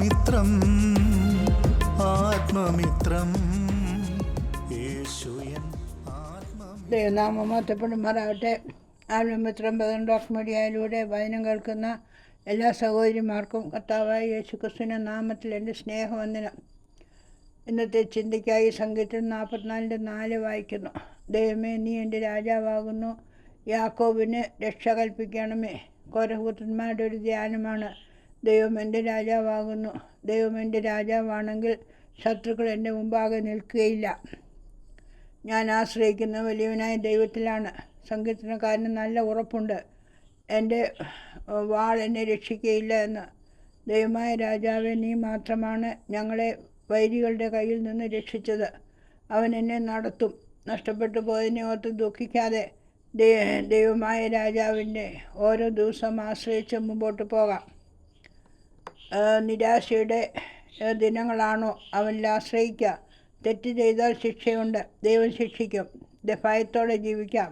ആത്മമിത്രം ആത്മമിത്രം. ദൈവനാമം മഹത്വപ്പെടുമാറാവട്ടെ ആത്മമിത്രം ഡോക്ടർ മീഡിയയിലൂടെ വചനം കേൾക്കുന്ന എല്ലാ സഹോദരിമാർക്കും കർത്താവായ യേശു ക്രിസ്തുവിന്റെ നാമത്തിൽ എന്റെ സ്നേഹവന്ദനം. ഇന്നത്തെ ചിന്തയ്ക്കായി സംഗീതം നാൽപ്പത്തിനാലിന്റെ നാല് വായിക്കുന്നു. ദൈവമേ നീ എന്റെ രാജാവാകുന്നു. യാക്കോബിന് രക്ഷ കൽപ്പിക്കണമേ. കോരപുത്രന്മാരുടെ ഒരു ധ്യാനമാണ്. ദൈവം എന്റെ രാജാവാകുന്നു. ദൈവം എന്റെ രാജാവാണെങ്കിൽ ശത്രുക്കൾ എന്റെ മുമ്പാകെ നിൽക്കുകയില്ല. ഞാൻ ആശ്രയിക്കുന്ന വലിയവനായ ദൈവത്തിലാണ്. സങ്കീർത്തനക്കാരന് നല്ല ഉറപ്പുണ്ട്. എന്റെ വാൾ എന്നെ രക്ഷിക്കുകയില്ല എന്ന്. ദൈവമായ രാജാവെ നീ മാത്രമാണ് ഞങ്ങളെ വൈരികളുടെ കയ്യിൽ നിന്ന് രക്ഷിച്ചത്. അവൻ എന്നെ നടത്തും. നഷ്ടപ്പെട്ടു പോയതിനെ ഓർത്ത് ദുഃഖിക്കാതെ ദൈവമായ രാജാവിന്റെ ഓരോ ദിവസം ആശ്രയിച്ച് മുമ്പോട്ട് പോകാം. നിരാശയുടെ ദിനങ്ങളാണോ അവനിൽ ആശ്രയിക്കുക തെറ്റ് ചെയ്താൽ ശിക്ഷയുണ്ട്. ദൈവം ശിക്ഷിക്കും. ദഫായത്തോടെ ജീവിക്കാം.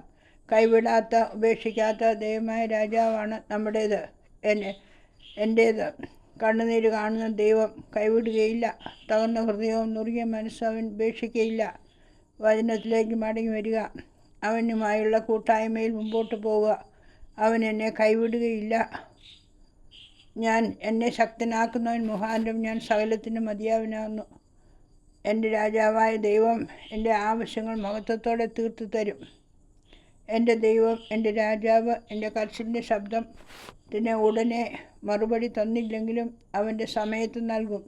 കൈവിടാത്ത ഉപേക്ഷിക്കാത്ത ദൈവമായ രാജാവാണ് നമ്മുടേത്. എന്നെ എന്റേത് കണ്ണുനീര് കാണുന്ന ദൈവം കൈവിടുകയില്ല. തകർന്ന ഹൃദയവും നുറുകിയ മനസ്സും അവൻ ഉപേക്ഷിക്കുകയില്ല വചനത്തിലേക്ക് മടങ്ങി വരിക. അവനുമായുള്ള കൂട്ടായ്മയിൽ മുമ്പോട്ട് പോവുക. അവൻ എന്നെ കൈവിടുകയില്ല. ഞാൻ എന്നെ ശക്തനാക്കുന്നവൻ മുഖാന്തരം ഞാൻ സകലത്തിന് മതിയാവനാകുന്നു എന്റെ രാജാവായ ദൈവം എന്റെ ആവശ്യങ്ങൾ മഹത്വത്തോടെ തീർത്തു തരും. എന്റെ ദൈവം എന്റെ രാജാവ് എന്റെ കർഷന്റെ ശബ്ദം പിന്നെ ഉടനെ മറുപടി തന്നില്ലെങ്കിലും അവന്റെ സമയത്ത് നൽകും.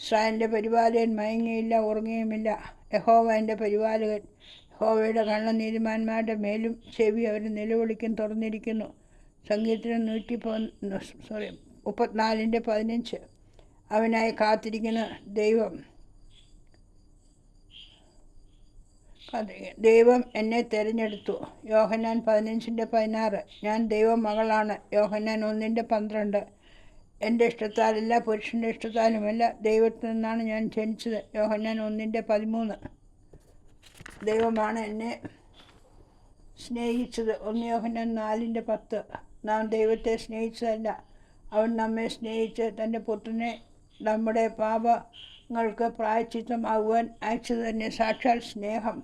സ്രാന്റെ പരിപാലകൻ മയങ്ങിയില്ല ഉറങ്ങുകയുമില്ല യഹോവ എന്റെ പരിപാലകൻ. യഹോവയുടെ കണ്ണ നീതിമാന്മാരുടെ മേലും ചെവി അവരുടെ നിലവിളിക്കും തുറന്നിരിക്കുന്നു. സംഗീതത്തിന് നൂറ്റി പോ സോറി മുപ്പത്തിനാലിന്റെ പതിനഞ്ച്. അവനായി കാത്തിരിക്കുന്ന ദൈവം. ദൈവം എന്നെ തിരഞ്ഞെടുത്തു. യോഹന്നാൻ പതിനഞ്ചിന്റെ പതിനാറ്. ഞാൻ ദൈവമകളാണ്. യോഹന്നാൻ ഒന്നിന്റെ പന്ത്രണ്ട്. എന്റെ ഇഷ്ടത്താലല്ല പുരുഷന്റെ ഇഷ്ടത്താലുമല്ല ദൈവത്തിൽ നിന്നാണ് ഞാൻ ജനിച്ചത്. യോഹന്നാൻ ഒന്നിന്റെ പതിമൂന്ന്. ദൈവമാണ് എന്നെ സ്നേഹിച്ചത്. ഒന്ന് യോഹന്നാൻ നാലിന്റെ പത്ത്. നാം ദൈവത്തെ സ്നേഹിച്ചതല്ല. അവൻ നമ്മെ സ്നേഹിച്ച് തന്റെ പുത്രനെ നമ്മുടെ പാപങ്ങൾക്ക് പ്രായച്ചിത്തമാകുവാൻ അയച്ചു തന്നെ സാക്ഷാൽ സ്നേഹം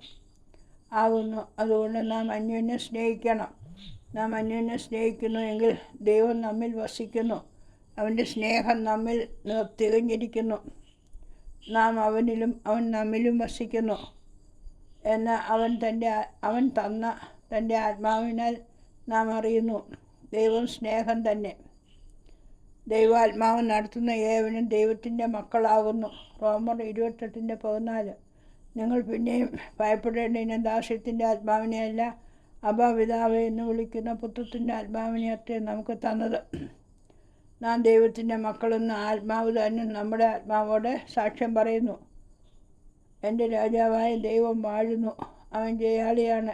ആകുന്നു. അതുകൊണ്ട് നാം അന്യോന്യം സ്നേഹിക്കണം. നാം അന്യോന്യം സ്നേഹിക്കുന്നു എങ്കിൽ ദൈവം നമ്മിൽ വസിക്കുന്നു. അവന്റെ സ്നേഹം നമ്മിൽ തികഞ്ഞിരിക്കുന്നു. നാം അവനിലും അവൻ നമ്മിലും വസിക്കുന്നു. എന്ന് അവൻ തന്റെ അവൻ തന്ന തന്റെ ആത്മാവിനാൽ നാം അറിയുന്നു. ദൈവം സ്നേഹം തന്നെ. ദൈവാത്മാവ് നടത്തുന്ന ഏവനും ദൈവത്തിന്റെ മക്കളാകുന്നു. റോമർ ഇരുപത്തെട്ടിന്റെ പതിനാല്. നിങ്ങൾ പിന്നെയും ഭയപ്പെടേണ്ടതിന് ദാസ്യത്തിന്റെ ആത്മാവിനെയല്ല അഭാപിതാവ് എന്ന് വിളിക്കുന്ന പുത്രത്തിന്റെ ആത്മാവിനെ അത്രയും നമുക്ക് തന്നത്. നാം ദൈവത്തിന്റെ മക്കളെന്ന് ആത്മാവ് തന്നെ നമ്മുടെ ആത്മാവോട് സാക്ഷ്യം പറയുന്നു. എന്റെ രാജാവായ ദൈവം വാഴുന്നു. അവൻ ജയാളിയാണ്.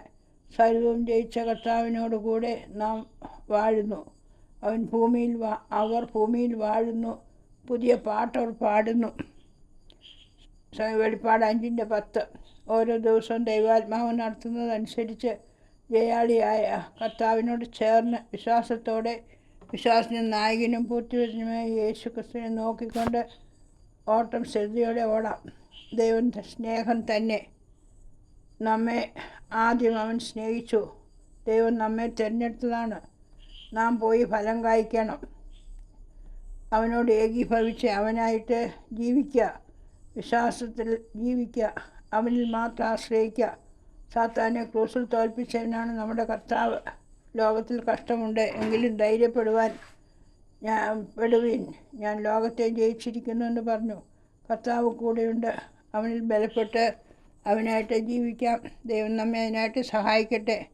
സർവവും ജയിച്ച കർത്താവിനോട് കൂടെ നാം വാഴുന്നു. അവൻ ഭൂമിയിൽ അവർ ഭൂമിയിൽ വാഴുന്നു. പുതിയ പാട്ടവർ പാടുന്നു. വെളിപ്പാട് അഞ്ചിന്റെ പത്ത്. ഓരോ ദിവസവും ദൈവാത്മാവ് നടത്തുന്നതനുസരിച്ച് ജയാളിയായ കർത്താവിനോട് ചേർന്ന് വിശ്വാസത്തോടെ വിശ്വാസിനും നായകനും പൂർത്തിവരുന്നുമായി യേശു ക്രിസ്തുവിനെ നോക്കിക്കൊണ്ട് ഓട്ടം ശ്രദ്ധയോടെ ഓടാം. ദൈവം സ്നേഹം തന്നെ. നമ്മെ ആദ്യം അവൻ സ്നേഹിച്ചു. ദൈവം നമ്മെ തിരഞ്ഞെടുത്തതാണ്. നാം പോയി ഫലം കായ്ക്കണം. അവനോട് ഏകീഭവിച്ച് അവനായിട്ട് ജീവിക്കുക വിശ്വാസത്തിൽ ജീവിക്കുക അവനിൽ മാത്രം ആശ്രയിക്കുക സാത്താനെ ക്രൂസിൽ തോൽപ്പിച്ചവനാണ് നമ്മുടെ കർത്താവ്. ലോകത്തിൽ കഷ്ടമുണ്ട്. എങ്കിലും ധൈര്യപ്പെടുവാൻ ഞാൻ പെടുവിൻ. ഞാൻ ലോകത്തെ ജയിച്ചിരിക്കുന്നു എന്ന് പറഞ്ഞു. കർത്താവ് കൂടെയുണ്ട്. അവനിൽ ബലപ്പെട്ട് അവനായിട്ട് ജീവിക്കാം. ദൈവം നമ്മെ അതിനായിട്ട് സഹായിക്കട്ടെ.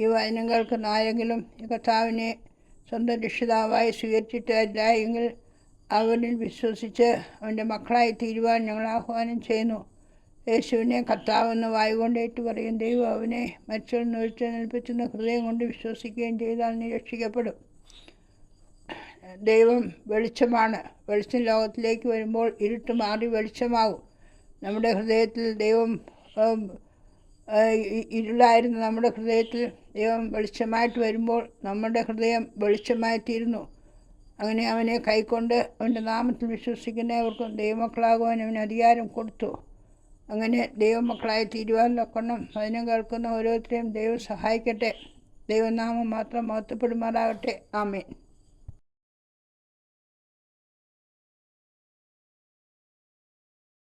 ഈ വചനങ്ങൾക്ക് നായെങ്കിലും ഈ കർത്താവിനെ സ്വന്തം രക്ഷിതാവായി സ്വീകരിച്ചിട്ടില്ല എങ്കിൽ അവനിൽ വിശ്വസിച്ച് അവന്റെ മക്കളായി തീരുവാൻ ഞങ്ങൾ ആഹ്വാനം ചെയ്യുന്നു. യേശുവിനെ കർത്താവെന്ന് വായുകൊണ്ടേറ്റ് പറയും. ദൈവം അവനെ മരിച്ചു നൊഴിച്ച് നിൽപ്പിച്ചെന്ന് ഹൃദയം കൊണ്ട് വിശ്വസിക്കുകയും ചെയ്താൽ നീ രക്ഷിക്കപ്പെടും. ദൈവം വെളിച്ചമാണ്. വെളിച്ചം ലോകത്തിലേക്ക് വരുമ്പോൾ ഇരുട്ട് മാറി വെളിച്ചമാകും. നമ്മുടെ ഹൃദയത്തിൽ ദൈവം ഇരുളായിരുന്ന നമ്മുടെ ഹൃദയത്തിൽ. ദൈവം വെളിച്ചമായിട്ട് വരുമ്പോൾ നമ്മുടെ ഹൃദയം വെളിച്ചമായി തീരുന്നു അങ്ങനെ അവനെ കൈക്കൊണ്ട് അവന്റെ നാമത്തിൽ വിശ്വസിക്കുന്നവർക്കും ദൈവമക്കളാകുവാൻ അവന് അധികാരം കൊടുത്തു. അങ്ങനെ ദൈവമക്കളായി തീരുവാൻ വചനം കേൾക്കുന്ന ഓരോരുത്തരെയും ദൈവം സഹായിക്കട്ടെ. ദൈവനാമം മാത്രം മഹത്വപ്പെടുമാറാകട്ടെ. ആമേൻ.